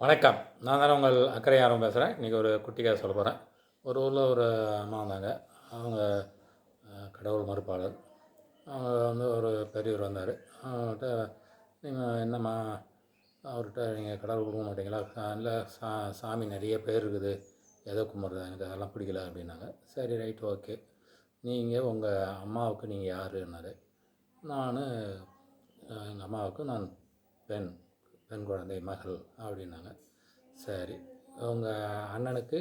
வணக்கம். நான் தானே உங்கள் அக்கறை யாரும் பேசுகிறேன் இன்றைக்கி ஒரு குட்டி கதை சொல்ல போகிறேன் ஒரு ஊரில் ஒரு அம்மா வந்தாங்க. அவங்க கடவுள் மறுப்பாளர். அவங்க வந்து ஒரு பெரியவர் வந்தார். அவங்கள்ட்ட நீங்கள் என்னம்மா அவர்கிட்ட நீங்கள் கடவுள் கொடுக்க மாட்டீங்களா? இல்லை சா சாமி நிறைய பேர் இருக்குது. எதை கும்பிட்றது. எனக்கு அதெல்லாம் பிடிக்கல அப்படின்னாங்க. சரி ரைட் ஓகே. நீங்கள் உங்கள் அம்மாவுக்கு நீங்கள் யாருன்னாரு? நான் எங்கள் அம்மாவுக்கு நான் பெண். பெண் குழந்தை மகள் அப்படின்னாங்க. சரி உங்கள் அண்ணனுக்கு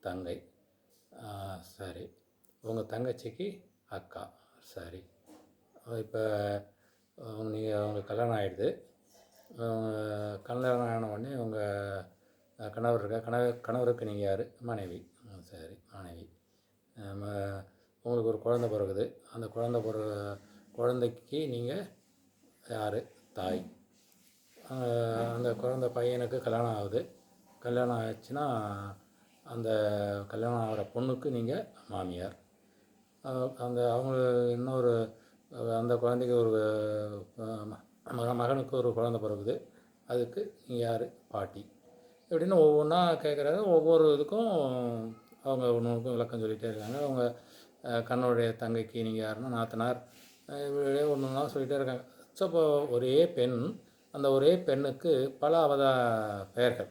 தங்கை. சரி. உங்கள் தங்கச்சிக்கு அக்கா. சரி. இப்போ நீங்கள் உங்களுக்கு கல்யாணம் ஆகிடுது கல்யாணம் ஆன உடனே உங்கள் கணவர் இருக்கா கணவர் கணவருக்கு நீங்கள் யார்? மனைவி. சரி மனைவி. உங்களுக்கு ஒரு குழந்தை பிறகுது அந்த குழந்தை பிற குழந்தைக்கு நீங்கள் யார்? தாய். அந்த குழந்த பையனுக்கு கல்யாணம் ஆகுது. கல்யாணம் ஆச்சுன்னா அந்த கல்யாணம் ஆகிற பொண்ணுக்கு நீங்கள் மாமியார். அந்த அவங்க இன்னொரு அந்த குழந்தைக்கு ஒரு மக மகனுக்கு ஒரு குழந்த பிறகுது அதுக்கு நீங்கள் யார்? பாட்டி. எப்படின்னு ஒவ்வொன்றா கேட்குறாரு ஒவ்வொரு இதுக்கும் அவங்க ஒன்றுக்கும் விளக்கம் சொல்லிகிட்டே இருக்காங்க. அவங்க கண்ணுடைய தங்கைக்கு நீங்கள் யாருன்னா நாத்தனார் இப்படியே ஒன்று ஒன்றா சொல்லிகிட்டே இருக்காங்க. ஸோ இப்போ ஒரே பெண் அந்த ஒரே பெண்ணுக்கு பல அவத பெயர்கள்.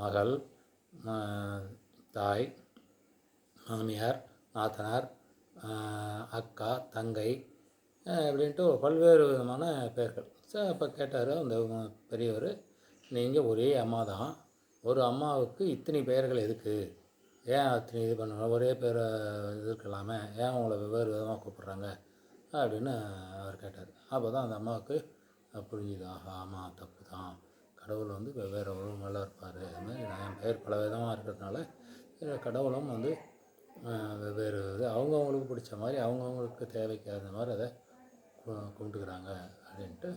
மகள் தாய் மாமியார் நாத்தனார் அக்கா தங்கை அப்படின்ட்டு பல்வேறு விதமான பெயர்கள். சார் அப்போ கேட்டார் அந்த பெரியவர் நீங்கள் ஒரே அம்மா தான். ஒரு அம்மாவுக்கு இத்தனை பெயர்கள் எதுக்கு? ஏன் அத்தனை இது பண்ணணும் ஒரே பேர் இது இருக்கலாமே? ஏன் உங்களை வெவ்வேறு விதமாக கூப்பிட்றாங்க? அப்படின்னு அவர் கேட்டார். அப்போ தான் அந்த அம்மாவுக்கு புரிஞ்சுது ஆஹா ஆமாம் தப்பு தான் கடவுள் வந்து வெவ்வேறு உருவங்களில் இருப்பார். அது மாதிரி நான் என் பெயர் பல விதமாக இருக்கிறதுனால கடவுளும் வந்து வெவ்வேறு இது அவங்கவுங்களுக்கு பிடிச்ச மாதிரி அவங்கவுங்களுக்கு தேவைக்கு அந்த மாதிரி அதை கும்பிட்டுக்கிறாங்க அப்படின்ட்டு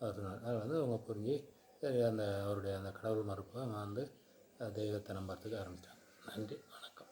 அவர் சொன்னார். வந்து அவங்க புரிஞ்சு சரி அந்த அவருடைய அந்த கடவுள் மறுப்பை வந்து தெய்வத்தை நம்புறதுக்கு ஆரம்பித்தாங்க நன்றி வணக்கம்.